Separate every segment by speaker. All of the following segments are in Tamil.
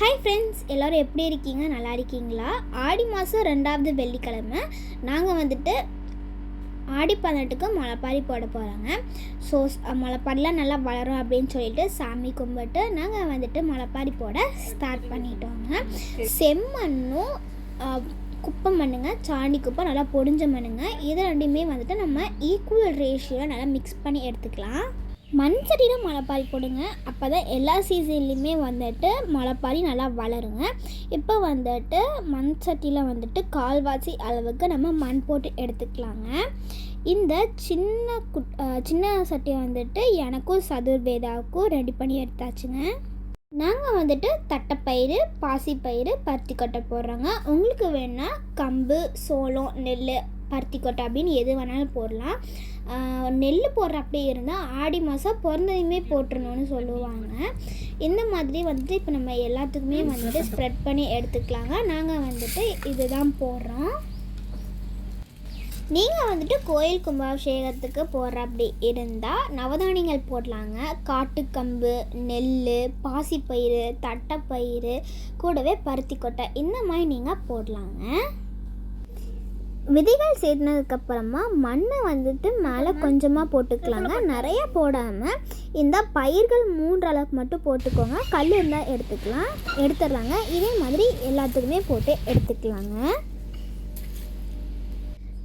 Speaker 1: ஹாய் ஃப்ரெண்ட்ஸ் எல்லோரும் எப்படி இருக்கீங்க நல்லா இருக்கீங்களா ஆடி மாதம் ரெண்டாவது வெள்ளிக்கிழமை நாங்கள் வந்துட்டு ஆடி பதினெட்டுக்கு முளைப்பாரி போட போகிறாங்க ஸோ முளைப்பாரிலாம் நல்லா வளரும் அப்படின்னு சொல்லிட்டு சாமி கும்பிட்டு நாங்கள் வந்துட்டு முளைப்பாரி போட ஸ்டார்ட் பண்ணிட்டோங்க செம்மண்ணும் குப்பை மண்ணுங்க சாணி குப்பை நல்லா பொடிஞ்ச மண்ணுங்க இது ரெண்டுமே வந்துட்டு நம்ம ஈக்குவல் ரேஷியோவில் நல்லா மிக்ஸ் பண்ணி எடுத்துக்கலாம் மண் செடியில் முளைப்பாரி போடுங்க அப்போ தான் எல்லா சீசன்லேயுமே வந்துட்டு முளைப்பாரி நல்லா வளருங்க இப்போ வந்துட்டு மண் சட்டியில் வந்துட்டு கால்வாசி அளவுக்கு நம்ம மண் போட்டு எடுத்துக்கலாங்க இந்த சின்ன குட் சின்ன சட்டியை வந்துட்டு எனக்கும் சதுர்வேதாவுக்கும் ரெடி பண்ணி எடுத்தாச்சுங்க நாங்கள் வந்துட்டு தட்டைப்பயிறு பாசிப்பயிறு பருத்தி கொட்டை போடுறோங்க உங்களுக்கு வேணால் கம்பு சோளம் நெல் பருத்திக்கொட்டை அப்படின்னு எது வேணாலும் போடலாம் நெல் போடுற அப்படியே இருந்தால் ஆடி மாதம் பிறந்ததையுமே போட்டுருணும்னு சொல்லுவாங்க இந்த மாதிரி வந்துட்டு இப்போ நம்ம எல்லாத்துக்குமே வந்துட்டு ஸ்ப்ரெட் பண்ணி எடுத்துக்கலாங்க நாங்கள் வந்துட்டு இதுதான் போடுறோம் நீங்கள் வந்துட்டு கோயில் கும்பாபிஷேகத்துக்கு போகிற அப்படி இருந்தால் நவதானியங்கள் போடலாங்க காட்டுக்கம்பு நெல் பாசிப்பயிறு தட்டைப்பயிறு கூடவே பருத்திக்கொட்டை இந்த மாதிரி நீங்கள் போடலாங்க விதைகள் சேர்ந்ததுக்கப்புறமா மண்ணை வந்துட்டு மேலே கொஞ்சமாக போட்டுக்கலாங்க நிறைய போடாமல் இந்த பயிர்கள் மூன்று அளவுக்கு மட்டும் போட்டுக்கோங்க கல் இருந்தால் எடுத்துக்கலாம் எடுத்துடுறாங்க இதே மாதிரி எல்லாத்துக்குமே போட்டு எடுத்துக்கலாங்க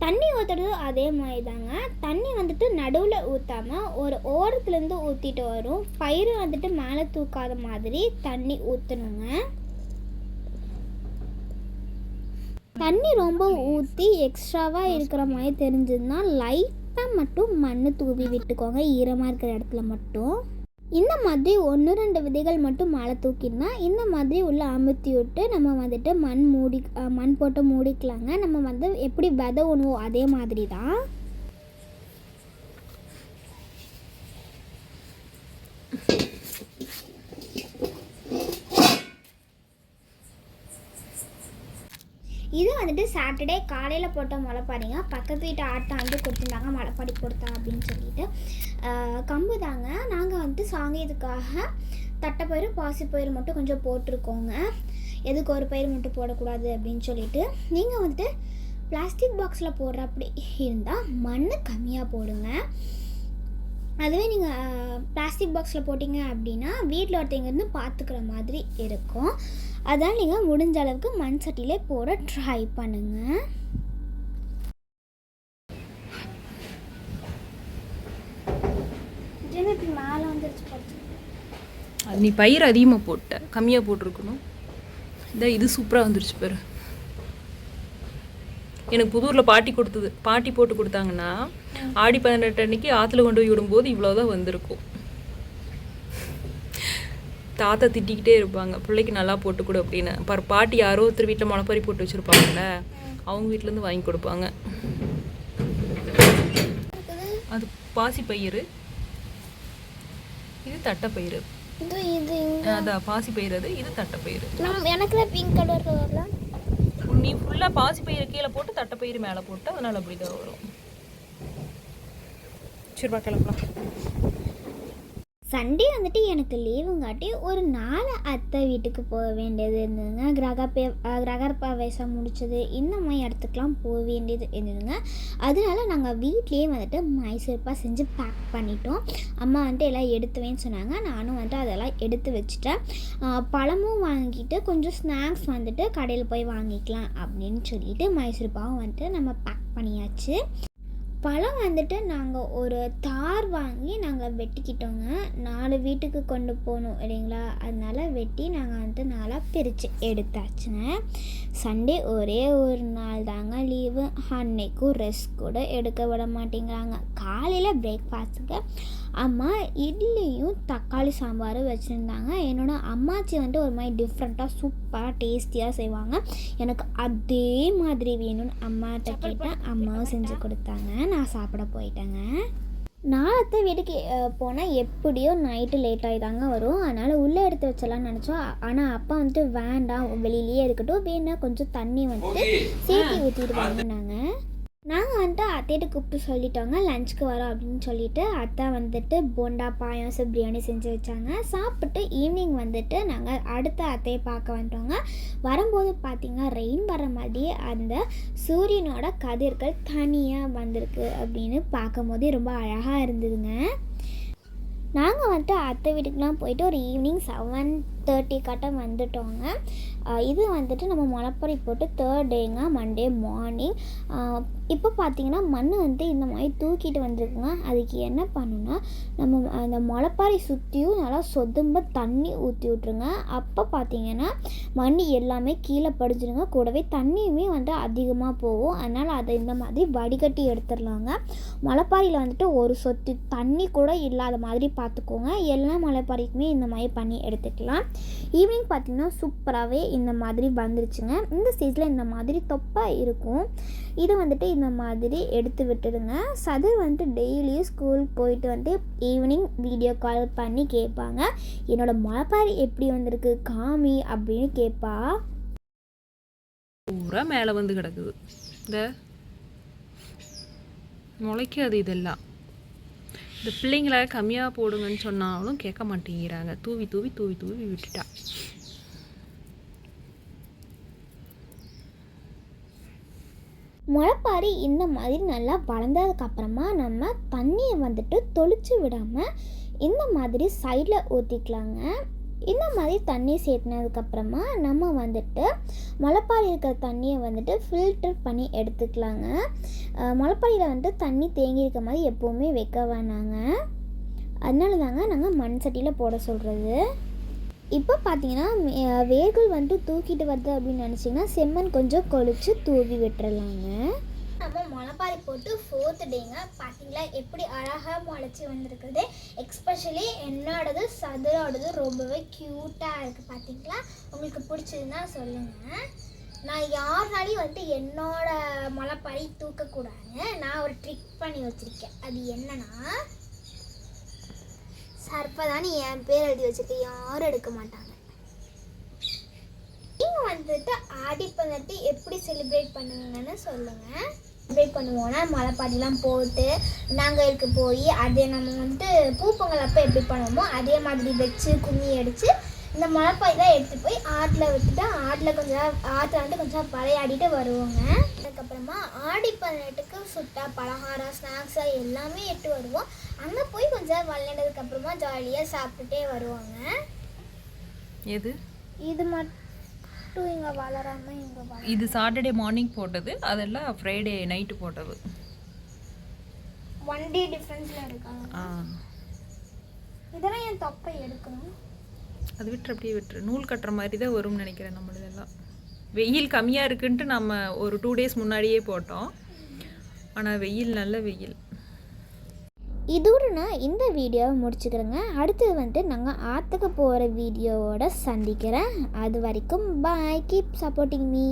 Speaker 1: தண்ணி ஊற்றுறது அதே மாதிரி தாங்க தண்ணி வந்துட்டு நடுவில் ஊற்றாமல் ஒரு ஓரத்துலேருந்து ஊற்றிட்டு வரும் பயிர் வந்துட்டு மேலே தூக்காத மாதிரி தண்ணி ஊற்றணுங்க தண்ணி ரொம்ப ஊற்றி எக்ஸ்ட்ராவாக இருக்கிற மாதிரி தெரிஞ்சதுன்னா லைட்டாக மட்டும் மண் தூவி விட்டுக்கோங்க ஈரமாக இருக்கிற இடத்துல மட்டும் இந்த மாதிரி ஒன்று ரெண்டு விதைகள் மட்டும் மழை தூக்கினா இந்த மாதிரி உள்ள அமுத்தி விட்டு நம்ம வந்துட்டு மண் மூடி மண் போட்டு மூடிக்கலாங்க நம்ம வந்து எப்படி விதை உணவோ அதே மாதிரி தான் வந்து சாட்டர்டே காலையில் போட்ட முளைப்பாரிங்க பக்கத்து வீட்டு ஆட்டை வந்து கொடுத்துருந்தாங்க மழைப்பாடி கொடுத்தா அப்படின்னு சொல்லிட்டு கம்பு தாங்க நாங்கள் வந்து சாங்கியதுக்காக தட்டைப்பயிறு பாசிப்பயிறு மட்டும் கொஞ்சம் போட்டிருக்கோங்க எதுக்கு ஒரு பயிர் மட்டும் போடக்கூடாது அப்படின்னு சொல்லிட்டு நீங்கள் வந்துட்டு பிளாஸ்டிக் பாக்ஸில் போடுற அப்படி இருந்தால் மண் கம்மியாக போடுங்க அதுவே நீங்கள் பிளாஸ்டிக் பாக்ஸில் போட்டிங்க அப்படின்னா வீட்டில் ஒருத்தவங்க இருந்து பார்த்துக்கிற மாதிரி இருக்கும் அதான் நீங்கள் முடிஞ்ச அளவுக்கு மண் சட்டியிலே போட ட்ரை பண்ணுங்கள்
Speaker 2: நீ பயிர் அதிகமாக போட்ட கம்மியாக போட்டிருக்கணும் இதான் இது சூப்பராக வந்துருச்சு பாரு எனக்கு புதூரில் பாட்டி கொடுத்தது பாட்டி போட்டு கொடுத்தாங்கன்னா ஆடி பதினெட்டு அன்னைக்கு ஆற்றுல கொண்டு போய் விடும்போது இவ்வளோதான் வந்திருக்கும் தாத்தா திட்டிக்கிட்டே இருப்பாங்க பிள்ளைக்கு நல்லா போட்டு கொடு அப்படின்னு பர் பாட்டி யாரோ ஒருத்தர் வீட்டில் முளைப்பறி போட்டு வச்சுருப்பாங்கல்ல அவங்க வீட்டிலேருந்து வாங்கி கொடுப்பாங்க அது பாசி பயிறு இது தட்டைப்பயிறு அதான் பாசி பயிறு அது இது தட்டை தட்டைப்பயிறு
Speaker 3: எனக்கு பிங்க் கலர் வரலாம்
Speaker 2: நீ ஃபுல்லாக பாசி பயிறு கீழே போட்டு தட்டைப்பயிறு மேலே போட்டு அதனால் அப்படி தான் வரும்
Speaker 1: சரிப்பா கிளம்பலாம் சண்டே வந்துட்டு எனக்கு லீவுங்காட்டி ஒரு நாலு அத்தை வீட்டுக்கு போக வேண்டியது இருந்ததுங்க கிரக பே கிரகர்பா முடித்தது முடிச்சது இந்த மாதிரி இடத்துக்கெலாம் போக வேண்டியது இருந்ததுங்க அதனால நாங்கள் வீட்லேயே வந்துட்டு மைசூர்பாக செஞ்சு பேக் பண்ணிட்டோம் அம்மா வந்துட்டு எல்லாம் எடுத்துவேன்னு சொன்னாங்க நானும் வந்துட்டு அதெல்லாம் எடுத்து வச்சுட்டேன் பழமும் வாங்கிட்டு கொஞ்சம் ஸ்நாக்ஸ் வந்துட்டு கடையில் போய் வாங்கிக்கலாம் அப்படின்னு சொல்லிட்டு மைசூர்பாவும் வந்துட்டு நம்ம பேக் பண்ணியாச்சு பழம் வந்துட்டு நாங்கள் ஒரு தார் வாங்கி நாங்கள் வெட்டிக்கிட்டோங்க நாலு வீட்டுக்கு கொண்டு போகணும் இல்லைங்களா அதனால் வெட்டி நாங்கள் வந்து நாளாக பிரித்து எடுத்தாச்சுங்க சண்டே ஒரே ஒரு நாள் தாங்க லீவு அன்னைக்கும் ரெஸ்ட் கூட எடுக்க விட மாட்டேங்கிறாங்க காலையில் பிரேக்ஃபாஸ்ட்டுக்கு அம்மா இட்லியும் தக்காளி சாம்பாரும் வச்சுருந்தாங்க என்னோடய அம்மாச்சி வந்துட்டு ஒரு மாதிரி டிஃப்ரெண்ட்டாக சூப்பராக டேஸ்டியாக செய்வாங்க எனக்கு அதே மாதிரி வேணும்னு அம்மாட்ட கேட்டேன் அம்மாவும் செஞ்சு கொடுத்தாங்க நான் சாப்பிட போயிட்டேங்க நாளத்தை வீட்டுக்கு போனால் எப்படியோ நைட்டு லேட் ஆகி தாங்க வரும் அதனால் உள்ளே எடுத்து வச்சலாம்னு நினச்சோம் ஆனால் அப்பா வந்துட்டு வேண்டாம் வெளியிலேயே இருக்கட்டும் வேணா கொஞ்சம் தண்ணி வந்துட்டு சேர்த்து ஊற்றிட்டு வாங்கினாங்க நாங்கள் வந்துட்டு அத்தையிட்ட கூப்பிட்டு சொல்லிட்டோங்க லஞ்சுக்கு வரோம் அப்படின்னு சொல்லிட்டு அத்தை வந்துட்டு போண்டா பாயாசம் பிரியாணி செஞ்சு வச்சாங்க சாப்பிட்டு ஈவினிங் வந்துட்டு நாங்கள் அடுத்த அத்தையை பார்க்க வந்துட்டோங்க வரும்போது பார்த்திங்கன்னா ரெயின் வர மாதிரி அந்த சூரியனோட கதிர்கள் தனியாக வந்திருக்கு அப்படின்னு பார்க்கும்போதே ரொம்ப அழகாக இருந்ததுங்க நாங்கள் வந்துட்டு அத்தை வீட்டுக்குலாம் போயிட்டு ஒரு ஈவினிங் செவன் தேர்ட்டி கட்டம் வந்துட்டோங்க இது வந்துட்டு நம்ம முளைப்பறி போட்டு தேர்ட் டேங்க மண்டே மார்னிங் இப்போ பார்த்தீங்கன்னா மண் வந்து இந்த மாதிரி தூக்கிட்டு வந்திருக்குங்க அதுக்கு என்ன பண்ணணும்னா நம்ம அந்த முளைப்பாறை சுற்றியும் நல்லா சொதும்ப தண்ணி ஊற்றி விட்ருங்க அப்போ பார்த்தீங்கன்னா மண் எல்லாமே கீழே படிஞ்சிருங்க கூடவே தண்ணியுமே வந்து அதிகமாக போகும் அதனால் அதை இந்த மாதிரி வடிகட்டி எடுத்துடலாங்க முளைப்பாறையில் வந்துட்டு ஒரு சொத்து தண்ணி கூட இல்லாத மாதிரி பார்த்துக்கோங்க போங்க எல்லா மலைப்பாறைக்குமே இந்த மாதிரி பண்ணி எடுத்துக்கலாம் ஈவினிங் பார்த்திங்கன்னா சூப்பராகவே இந்த மாதிரி வந்துருச்சுங்க இந்த ஸ்டேஜில் இந்த மாதிரி தொப்பாக இருக்கும் இதை வந்துட்டு இந்த மாதிரி எடுத்து விட்டுடுங்க சதுர் வந்துட்டு டெய்லியும் ஸ்கூல் போயிட்டு வந்து ஈவினிங் வீடியோ கால் பண்ணி கேட்பாங்க என்னோடய மலைப்பாறை எப்படி வந்திருக்கு காமி அப்படின்னு கேட்பா
Speaker 2: பூரா மேலே வந்து கிடக்குது இந்த முளைக்காது இதெல்லாம் இந்த பிள்ளைங்களை கம்மியாக போடுங்கன்னு சொன்னாலும் கேட்க மாட்டேங்கிறாங்க தூவி தூவி தூவி தூவி விட்டுட்டா
Speaker 1: முளைப்பாரி இந்த மாதிரி நல்லா வளர்ந்ததுக்கப்புறமா நம்ம தண்ணியை வந்துட்டு தொளிச்சு விடாமல் இந்த மாதிரி சைடில் ஊற்றிக்கலாங்க இந்த மாதிரி தண்ணி சேர்த்தினதுக்கப்புறமா நம்ம வந்துட்டு முளைப்பாரி இருக்கிற தண்ணியை வந்துட்டு ஃபில்டர் பண்ணி எடுத்துக்கலாங்க முளைப்பாரியில் வந்துட்டு தண்ணி தேங்கி இருக்க மாதிரி எப்போவுமே வைக்க வேணாங்க அதனால தாங்க நாங்கள் மண் சட்டியில் போட சொல்கிறது இப்போ பார்த்தீங்கன்னா வேர்கள் வந்துட்டு தூக்கிட்டு வருது அப்படின்னு நினச்சிங்கன்னா செம்மண் கொஞ்சம் கொழித்து தூவி விட்டுறலாங்க நம்ம முளைப்பாரி போட்டு ஃபோர்த்து டேங்க பார்த்தீங்களா எப்படி அழகாக முளைச்சி வந்திருக்குது எக்ஸ்பெஷலி என்னோடது சதுரோடது ரொம்பவே க்யூட்டாக இருக்குது பார்த்தீங்களா உங்களுக்கு பிடிச்சதுன்னா சொல்லுங்கள் நான் யாருனாலையும் வந்துட்டு என்னோட முளைப்பாரி தூக்கக்கூடாதுங்க நான் ஒரு ட்ரிக் பண்ணி வச்சுருக்கேன் அது என்னன்னா சர்ப்பதானி என் பேர் எழுதி வச்சுட்டு யாரும் எடுக்க மாட்டாங்க வந்துட்டு ஆடி பண்ணிட்டு எப்படி செலிப்ரேட் பண்ணுங்கன்னு சொல்லுங்கள் செலிப்ரேட் பண்ணுவோம்னா மலைப்பாட்டிலாம் போட்டு நாங்களுக்கு போய் அதே நம்ம வந்துட்டு பூப்பொங்கல் அப்போ எப்படி பண்ணுவோமோ அதே மாதிரி வச்சு கும்மி அடித்து இந்த தான் எடுத்துகிட்டு போய் ஆட்டில் விட்டுட்டு ஆட்டில் கொஞ்சம் ஆட்டில் வந்துட்டு கொஞ்சம் பழையாடிட்டு வருவோங்க அதுக்கப்புறமா ஆடி பதினெட்டுக்கு சுட்டா பலகாரம் ஸ்நாக்ஸா எல்லாமே எட்டு வருவோம் அங்கே போய் கொஞ்சம் விளையாண்டதுக்கப்புறமா ஜாலியாக சாப்பிட்டுட்டே வருவாங்க
Speaker 2: எது இது மட்டும் இது சாட்டர்டே மார்னிங் போட்டது அதெல்லாம் ஃப்ரைடே நைட்டு போட்டது
Speaker 3: ஒன் டே டிஃப்ரென்ஸில் ஆ இதெல்லாம் என் எடுக்கணும்
Speaker 2: அது விட்டுரு அப்படியே விட்டுரு நூல் கட்டுற மாதிரி தான் வரும்னு நினைக்கிறேன் நம்மளதெல்லாம் வெயில் கம்மியாக இருக்குன்ட்டு நம்ம ஒரு டூ டேஸ் முன்னாடியே போட்டோம் ஆனால் வெயில் நல்ல வெயில்
Speaker 1: இதோடு நான் இந்த வீடியோவை முடிச்சுக்கிறேங்க அடுத்தது வந்துட்டு நாங்கள் ஆற்றுக்கு போகிற வீடியோவோட சந்திக்கிறேன் அது வரைக்கும் பாய் கீப் சப்போர்ட்டிங் மீ